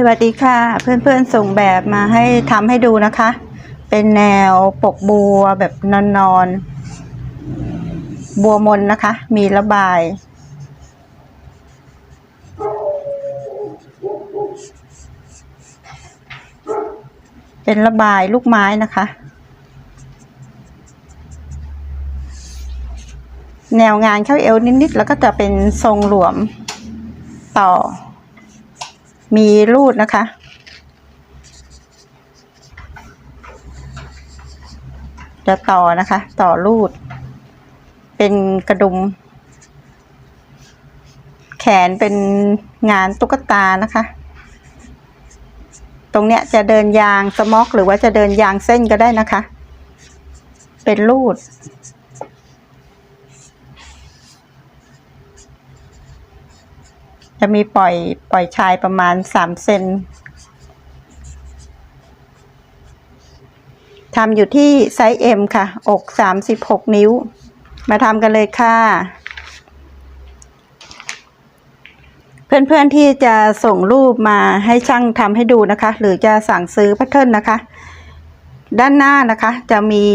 สวัสดีค่ะ เพื่อนๆส่งแบบมาให้ทำให้ดูนะคะ เป็นแนวปกบัวแบบนอนๆ บัวมนนะคะ มีระบาย เป็นระบายลูกไม้นะคะ แนวงานเข้าเอวนิดๆ แล้วก็จะเป็นทรงหลวมต่อ มีรูดนะคะ จะต่อนะคะ ต่อรูด เป็นกระดุม แขนเป็นงานตุ๊กตานะคะ ตรงเนี้ยจะเดินยางสม็อก หรือว่าจะเดินยางเส้นก็ได้นะคะ เป็นรูด จะมีปล่อยปล่อยชายประมาณสามเซนทำอยู่ที่ไซส์ M ค่ะ อกสามสิบหกนิ้ว มาทำกันเลยค่ะ เพื่อนๆที่จะส่งรูปมาให้ช่างทำให้ดูนะคะ หรือจะสั่งซื้อแพทเทิร์นนะคะ ด้านหน้านะคะจะมี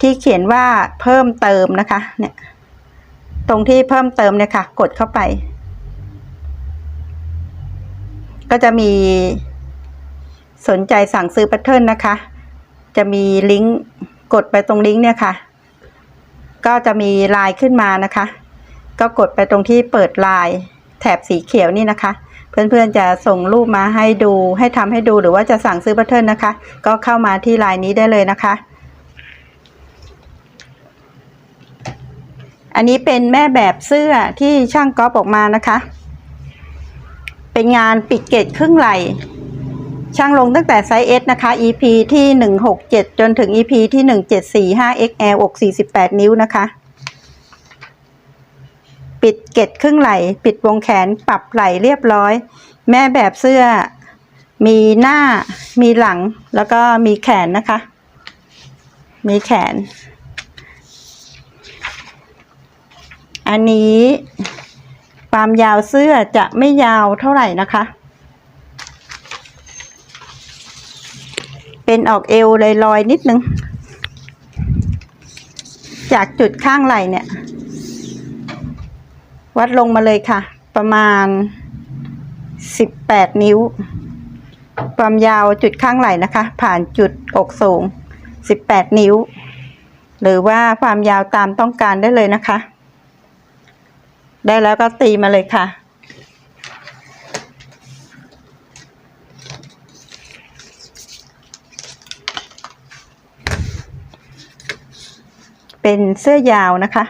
ที่เขียนว่าเพิ่มเติมนะคะเนี่ย ตรงที่เพิ่มเติมเนี่ยค่ะ กดเข้าไป ก็จะมีสนใจสั่งซื้อแพทเทิร์นนะคะ จะมีลิงก์กดไปตรงลิงก์เนี่ยค่ะ ก็จะมีไลน์ขึ้นมานะคะ ก็กดไปตรงที่เปิดไลน์แถบสีเขียวนี่นะคะ เพื่อนๆจะส่งรูปมาให้ดูให้ทำให้ดูหรือว่าจะสั่งซื้อแพทเทิร์นนะคะ ก็เข้ามาที่ไลน์นี้ได้เลยนะคะ อันนี้เป็นแม่แบบเสื้อที่ช่างก๊อปออกมานะคะ เป็นงานปิดเกตครึ่งไหล่ช่างลงตั้งแต่ไซส์ S นะคะ EP ที่ 167 จนถึง EP ที่ 1745 XL อก 48 นิ้วนะคะ ปิดเกตครึ่งไหล่ ปิดวงแขนปรับไหล่เรียบร้อย แม่แบบเสื้อ มีหน้า มีหลัง แล้วก็มีแขนนะคะ มีแขน อันนี้ความยาวเสื้อจะไม่ยาวเท่าไหร่นะคะ เป็นออกเอวเลยลอยนิดนึง จากจุดข้างไหล่เนี่ย วัดลงมาเลยค่ะ ประมาณสิบแปดนิ้ว ความยาวจุดข้างไหล่นะคะ ผ่านจุดอกสูงสิบแปดนิ้ว หรือว่าความยาวตามต้องการได้เลยนะคะ ได้แล้วก็ตีมาเลยค่ะ เป็นเสื้อยาวนะคะ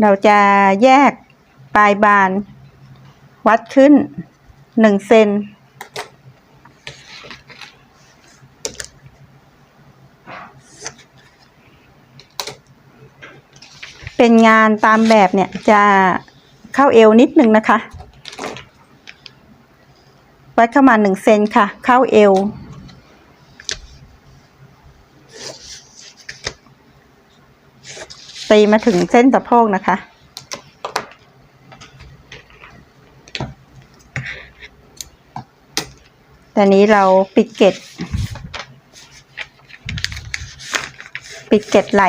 เราจะแยกปลายบาน วัดขึ้นหนึ่งเซน เป็นงานตามแบบเนี่ยจะเข้าเอวนิดนึงนะคะ วัดเข้ามาหนึ่งเซนค่ะ เข้าเอว ตีมาถึงเส้นสะโพกนะคะแต่นี้เราปิดเกตปิดเกตไหล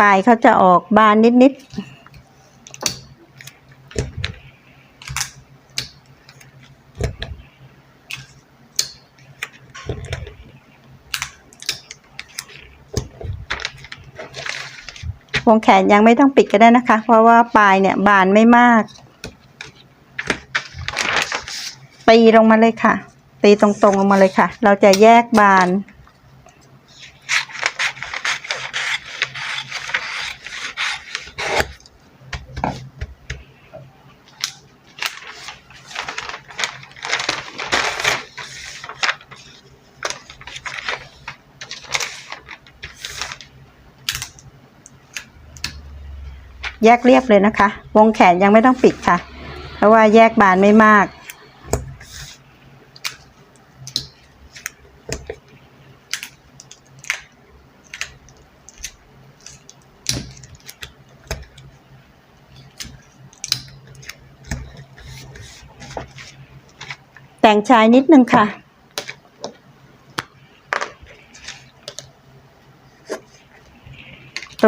ปลายเขาจะออกบานนิดๆวงแขนยังไม่ต้องปิดก็ได้นะคะ เพราะว่าปลายเนี่ยบานไม่มาก ตีลงมาเลยค่ะ ตีตรงๆลงมาเลยค่ะ เราจะแยกบาน แยกเรียบเลยนะคะ วงแขนยังไม่ต้องปิดค่ะ เพราะว่าแยกบานไม่มาก แต่งชายนิดนึงค่ะ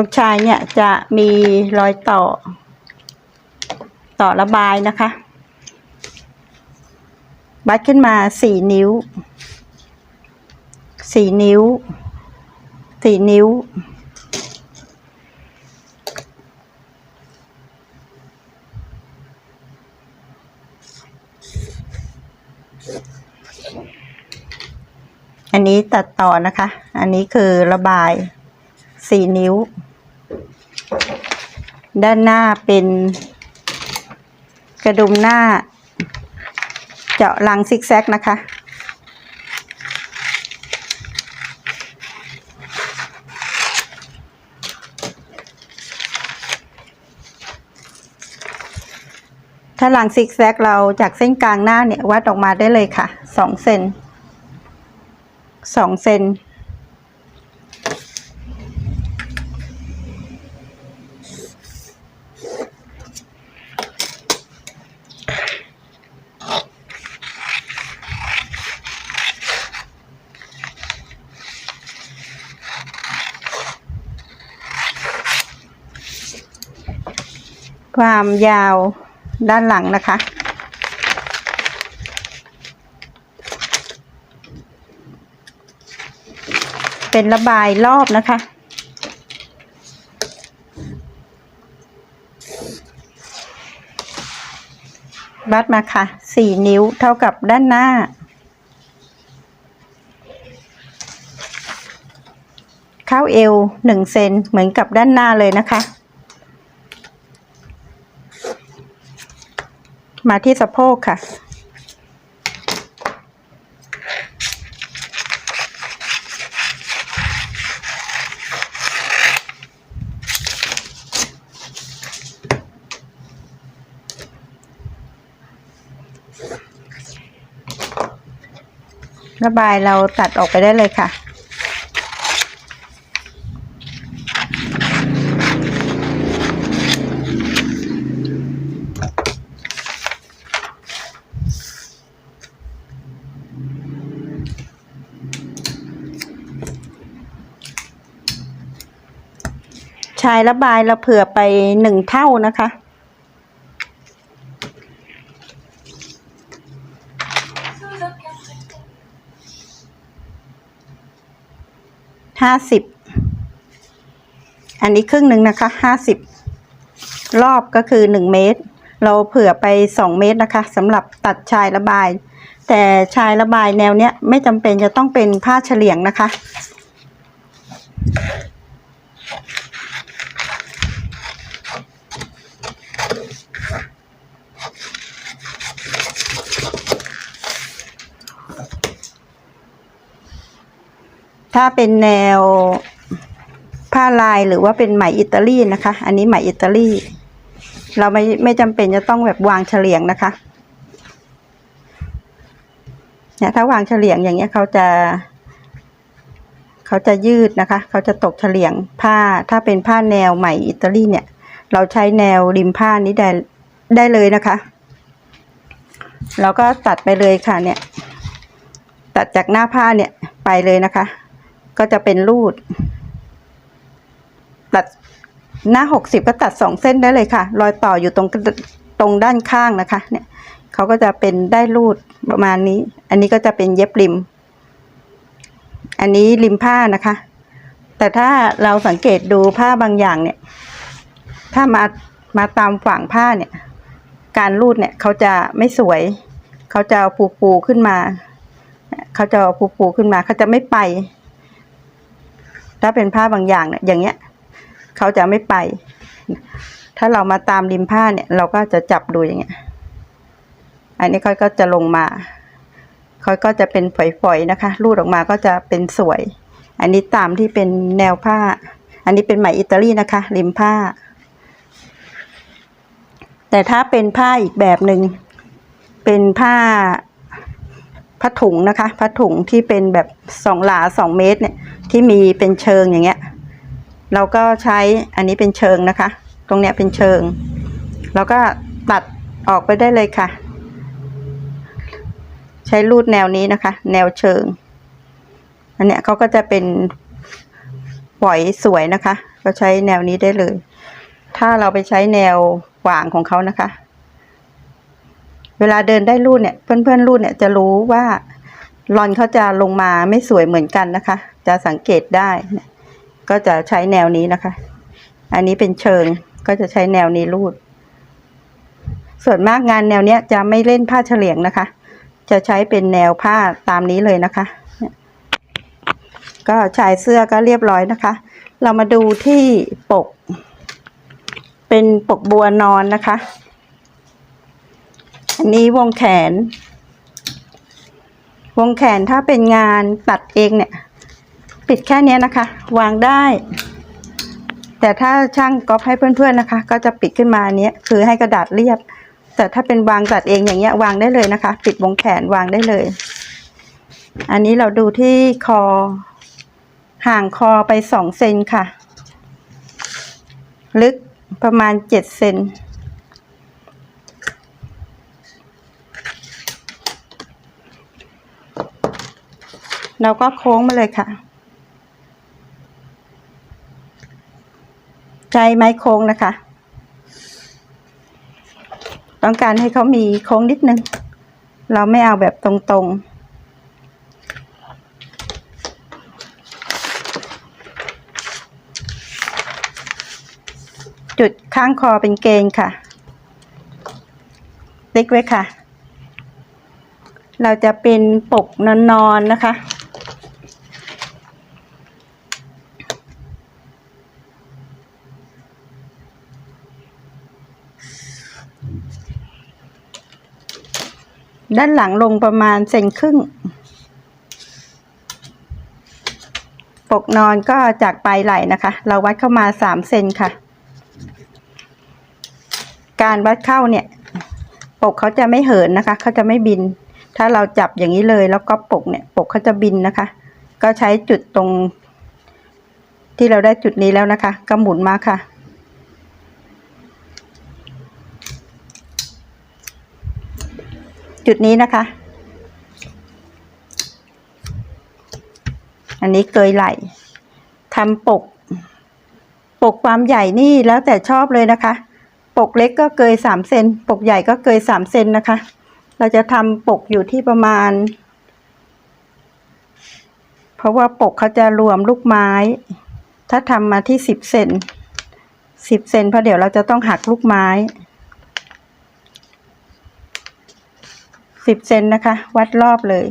งชายเนี่ยจะมีรอยต่อ ต่อระบายนะคะ บัดขึ้นมาสี่นิ้วสี่นิ้วสี่นิ้ว อันนี้ตัดต่อนะคะ อันนี้คือระบายสี่นิ้ว ด้านหน้าเป็นกระดุมหน้า เจาะรังซิกแซกนะคะ ถ้ารังซิกแซกเราจากเส้นกลางหน้าเนี่ยวัดออกมาได้เลยค่ะสองเซนสองเซน ความยาวด้านหลังนะคะ เป็นระบายรอบนะคะวัดมาค่ะสี่นิ้วเท่ากับด้านหน้าเข้าเอวหนึ่งเซนเหมือนกับด้านหน้าเลยนะคะ มาที่สะโพกค่ะ ระบายเราตัดออกไปได้เลยค่ะายระบายเราเผื่อไปหนึ่งเท่านะคะ ห้าสิบ อันนี้ครึ่งหนึ่งนะคะ ห้าสิบ รอบก็คือหนึ่งเมตร เราเผื่อไปสองเมตรนะคะสำหรับตัดชายระบาย แต่ชายระบายแนวเนี้ยไม่จำเป็นจะต้องเป็นผ้าเฉลียงนะคะ ถ้าเป็นแนวผ้าลายหรือว่าเป็นไหมอิตาลีนะคะ อันนี้ไหมอิตาลี เราไม่ไม่จำเป็นจะต้องแบบวางเฉลียงนะคะ เนี่ยถ้าวางเฉลียงอย่างเงี้ยเขาจะเขาจะยืดนะคะ เขาจะตกเฉลียงผ้า ถ้าเป็นผ้าแนวไหมอิตาลีเนี่ย เราใช้แนวริมผ้านี้ได้ได้เลยนะคะเราก็ตัดไปเลยค่ะเนี่ย ตัดจากหน้าผ้าเนี่ยไปเลยนะคะ ก็จะเป็นรูด ตัดหน้าหกสิบก็ตัดสองเส้นได้เลยค่ะ รอยต่ออยู่ตรงตรงด้านข้างนะคะ เนี่ยเขาก็จะเป็นได้รูดประมาณนี้ อันนี้ก็จะเป็นเย็บริม อันนี้ริมผ้านะคะ แต่ถ้าเราสังเกตดูผ้าบางอย่างเนี่ย ถ้ามามาตามฝั่งผ้าเนี่ย การรูดเนี่ยเขาจะไม่สวย เขาจะปูปูขึ้นมา เขาจะปูปูขึ้นมาเขาจะไม่ไป ถ้าเป็นผ้าบางอย่างเนี่ยอย่างเงี้ยเขาจะไม่ไป ถ้าเรามาตามริมผ้าเนี่ย เราก็จะจับดูอย่างเงี้ย อันนี้เขาก็จะลงมาเขาก็จะเป็นฝอยๆนะคะรูดออกมาก็จะเป็นสวย อันนี้ตามที่เป็นแนวผ้า อันนี้เป็นไหมอิตาลีนะคะ ริมผ้า แต่ถ้าเป็นผ้าอีกแบบหนึ่งเป็นผ้า ผ้าถุงนะคะผ้าถุงที่เป็นแบบสองหลาสองเมตรเนี่ยที่มีเป็นเชิงอย่างเงี้ย เราก็ใช้อันนี้เป็นเชิงนะคะ ตรงเนี้ยเป็นเชิงเราก็ตัดออกไปได้เลยค่ะ ใช้รูดแนวนี้นะคะ แนวเชิง อันเนี้ยเขาก็จะเป็นปล่อยสวยนะคะ ก็ใช้แนวนี้ได้เลย ถ้าเราไปใช้แนวหว่างของเขานะคะ เวลาเดินได้รูดเนี่ย เพื่อนๆรูดเนี่ยจะรู้ว่าลอนเขาจะลงมาไม่สวยเหมือนกันนะคะ จะสังเกตได้ ก็จะใช้แนวนี้นะคะ อันนี้เป็นเชิงก็จะใช้แนวนี้รูด ส่วนมากงานแนวเนี้ยจะไม่เล่นผ้าเฉลียงนะคะ จะใช้เป็นแนวผ้าตามนี้เลยนะคะ ก็ชายเสื้อก็เรียบร้อยนะคะ เรามาดูที่ปก เป็นปกบัวนอนนะคะ อันนี้วงแขน วงแขนถ้าเป็นงานตัดเองเนี่ย ปิดแค่นี้นะคะ วางได้ แต่ถ้าช่างก๊อปให้เพื่อนๆนะคะ ก็จะปิดขึ้นมาเนี้ยคือให้กระดาษเรียบ แต่ถ้าเป็นวางตัดเองอย่างเงี้ยวางได้เลยนะคะ ปิดวงแขนวางได้เลย อันนี้เราดูที่คอ ห่างคอไปสองเซนค่ะ ลึกประมาณเจ็ดเซน เราก็โค้งมาเลยค่ะ ใจไม้โค้งนะคะ ต้องการให้เขามีโค้งนิดนึง เราไม่เอาแบบตรงๆจุดข้างคอเป็นเกณฑ์ค่ะ ติ๊กไว้ค่ะ เราจะเป็นปกนอนๆนนะคะ ด้านหลังลงประมาณเซนครึ่ง ปกนอนก็จากปลายไหล่นะคะ เราวัดเข้ามาสามเซนค่ะ การวัดเข้าเนี่ย ปกเขาจะไม่เหินนะคะเขาจะไม่บิน ถ้าเราจับอย่างนี้เลย แล้วก็ปกเนี่ย ปกเขาจะบินนะคะ ก็ใช้จุดตรง ที่เราได้จุดนี้แล้วนะคะ ก็หมุนมาค่ะ จุดนี้นะคะ อันนี้เกยไหลทำปก ปกความใหญ่นี่แล้วแต่ชอบเลยนะคะ ปกเล็กก็เกยสามเซนปกใหญ่ก็เกยสามเซนนะคะ เราจะทำปกอยู่ที่ประมาณ เพราะว่าปกเขาจะรวมลูกไม้ ถ้าทำมาที่สิบเซนสิบเซนเพราะเดี๋ยวเราจะต้องหักลูกไม้ สิบเซนนะคะ วัดรอบเลย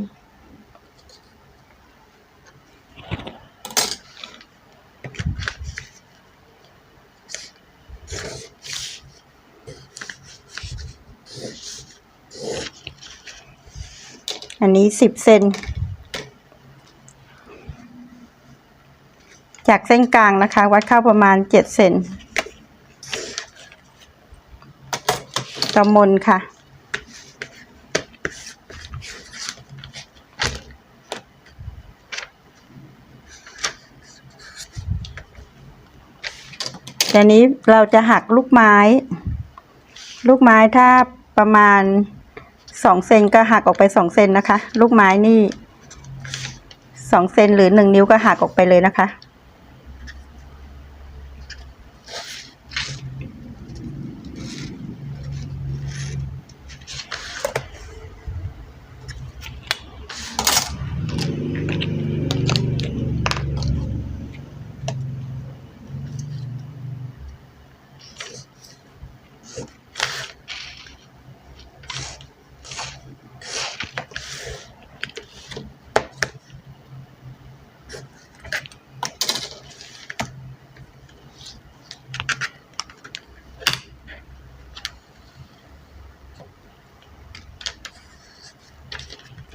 อันนี้สิบเซนจากเส้นกลางนะคะ วัดเข้าประมาณเจ็ดเซนกำมลค่ะ แต่นี้เราจะหักลูกไม้ ลูกไม้ถ้าประมาณสองเซนก็หักออกไปสองเซนนะคะ ลูกไม้นี่สองเซนหรือหนึ่งนิ้วก็หักออกไปเลยนะคะ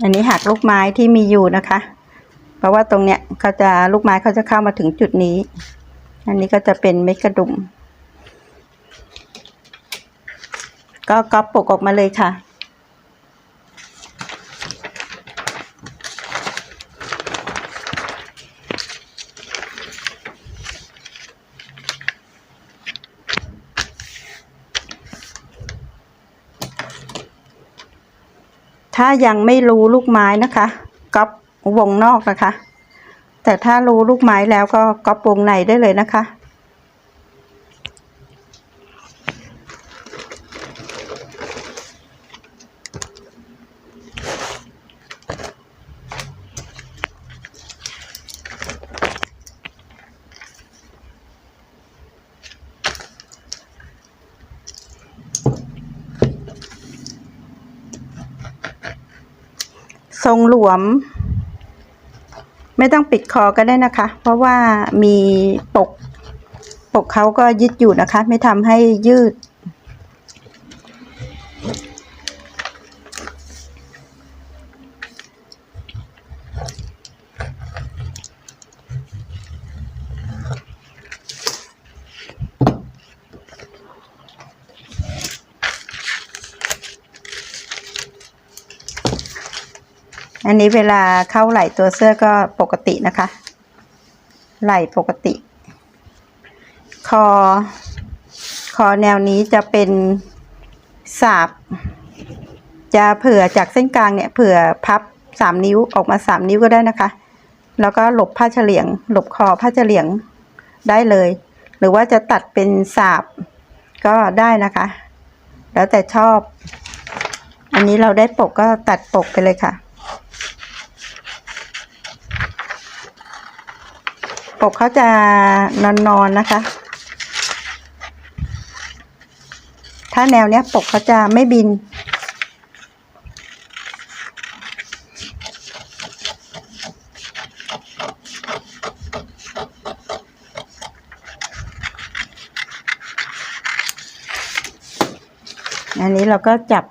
อันนี้หักลูกไม้ที่มีอยู่นะคะ เพราะว่าตรงเนี้ยเขาจะลูกไม้เขาจะเข้ามาถึงจุดนี้ อันนี้ก็จะเป็นเม็ดกระดุม ก็ก๊อปปกออกมาเลยค่ะ ถ้ายังไม่รู้ลูกไม้นะคะก๊อปวงนอกนะคะ แต่ถ้ารู้ลูกไม้แล้วก็ก๊อปวงในได้เลยนะคะ ม ไม่ต้องปิดคอก็ได้นะคะ เพราะว่ามีปก ปกเขาก็ยึดอยู่นะคะ ไม่ทำให้ยืด อันนี้เวลาเข้าไหล่ตัวเสื้อก็ปกตินะคะ ไหล่ปกติ คอ คอแนวนี้จะเป็นสาบ จะเผื่อจากเส้นกลางเนี่ยเผื่อพับสามนิ้วออกมาสามนิ้วก็ได้นะคะ แล้วก็หลบผ้าเฉลียง หลบคอผ้าเฉลียงได้เลย หรือว่าจะตัดเป็นสาบก็ได้นะคะ แล้วแต่ชอบ อันนี้เราได้ปกก็ตัดปกไปเลยค่ะ ปกเขาจะนอนๆนนะคะ ถ้าแนวเนี้ยปกเขาจะไม่บิน อันนี้เราก็จับ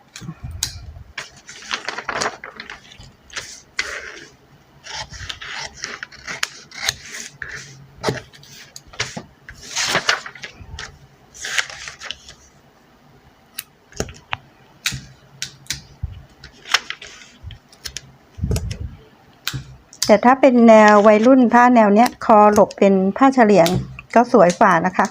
แต่ถ้าเป็นแนววัยรุ่นผ้าแนวเนี้ย คอหลบเป็นผ้าเฉลียงก็สวยฝ่านะคะ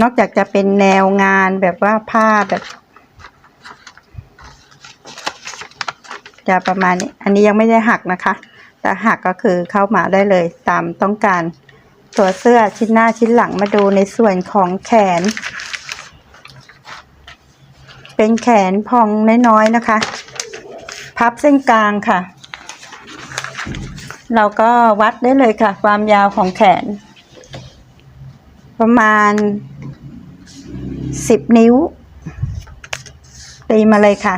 นอกจากจะเป็นแนวงานแบบว่าผ้าแบบ จะประมาณนี้ อันนี้ยังไม่ได้หักนะคะ แต่หักก็คือเข้ามาได้เลยตามต้องการ ตัวเสื้อชิ้นหน้าชิ้นหลังมาดูในส่วนของแขน เป็นแขนพองน้อยๆนะคะ พับเส้นกลางค่ะ เราก็วัดได้เลยค่ะ ความยาวของแขน ประมาณสิบนิ้ว ตีมาเลยค่ะ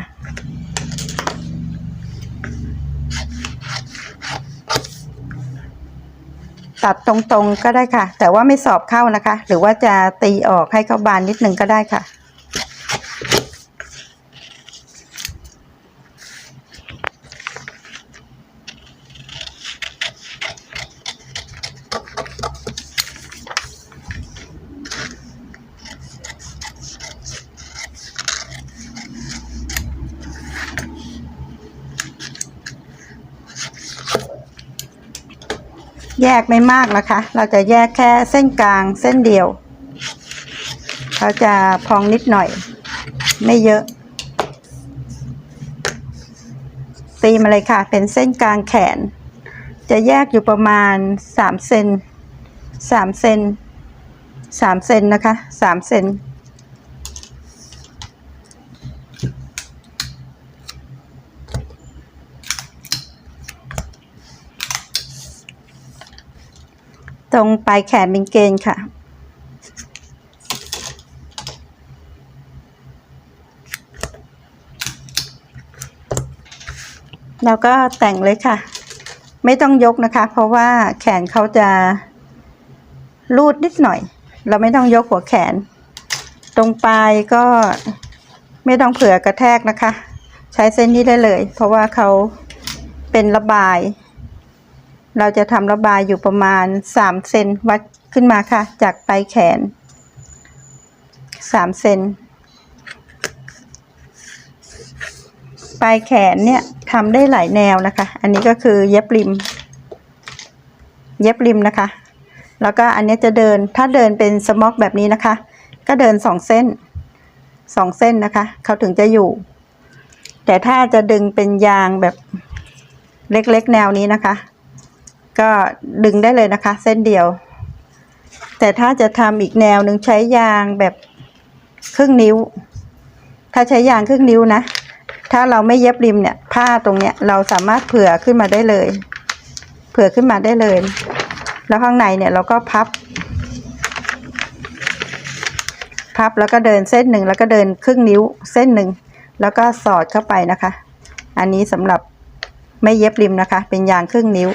ตัดตรงๆก็ได้ค่ะ แต่ว่าไม่สอบเข้านะคะ หรือว่าจะตีออกให้เข้าบานนิดนึงก็ได้ค่ะ แยกไม่มากนะคะ เราจะแยกแค่เส้นกลางเส้นเดียว เขาจะพองนิดหน่อย ไม่เยอะ ตีมาเลยค่ะ เป็นเส้นกลางแขน จะแยกอยู่ประมาณสามเซนสามเซนสามเซนนะคะสามเซน ตรงปลายแขนเป็นเกณฑ์ค่ะ แล้วก็แต่งเลยค่ะ ไม่ต้องยกนะคะ เพราะว่าแขนเขาจะรูดนิดหน่อย เราไม่ต้องยกหัวแขน ตรงปลายก็ไม่ต้องเผื่อกระแทกนะคะ ใช้เส้นนี้ได้เลย เพราะว่าเขาเป็นระบาย เราจะทำระบายอยู่ประมาณสามเซนวัดขึ้นมาค่ะ จากปลายแขนสามเซนปลายแขนเนี่ยทำได้หลายแนวนะคะ อันนี้ก็คือเย็บริม เย็บริมนะคะ แล้วก็อันนี้จะเดินถ้าเดินเป็นสม็อกแบบนี้นะคะ ก็เดินสองเส้นสองเส้นนะคะ เขาถึงจะอยู่ แต่ถ้าจะดึงเป็นยางแบบเล็กๆแนวนี้นะคะ ก็ดึงได้เลยนะคะ เส้นเดียว แต่ถ้าจะทำอีกแนวหนึ่งใช้ยางแบบครึ่งนิ้ว ถ้าใช้ยางครึ่งนิ้วนะ ถ้าเราไม่เย็บริมเนี่ย ผ้าตรงเนี้ยเราสามารถเผื่อขึ้นมาได้เลย เผื่อขึ้นมาได้เลย แล้วข้างในเนี่ยเราก็พับ พับแล้วก็เดินเส้นหนึ่งแล้วก็เดินครึ่งนิ้วเส้นหนึ่งแล้วก็สอดเข้าไปนะคะ อันนี้สำหรับไม่เย็บริมนะคะ เป็นยางครึ่งนิ้ว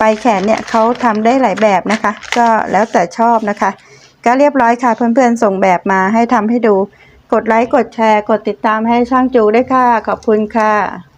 ปลายแขนเนี่ยเขาทำได้หลายแบบนะคะ ก็แล้วแต่ชอบนะคะ ก็เรียบร้อยค่ะเพื่อนๆส่งแบบมาให้ทำให้ดู กดไลค์กดแชร์ กดติดตามให้ช่างจูด้วยค่ะ ขอบคุณค่ะ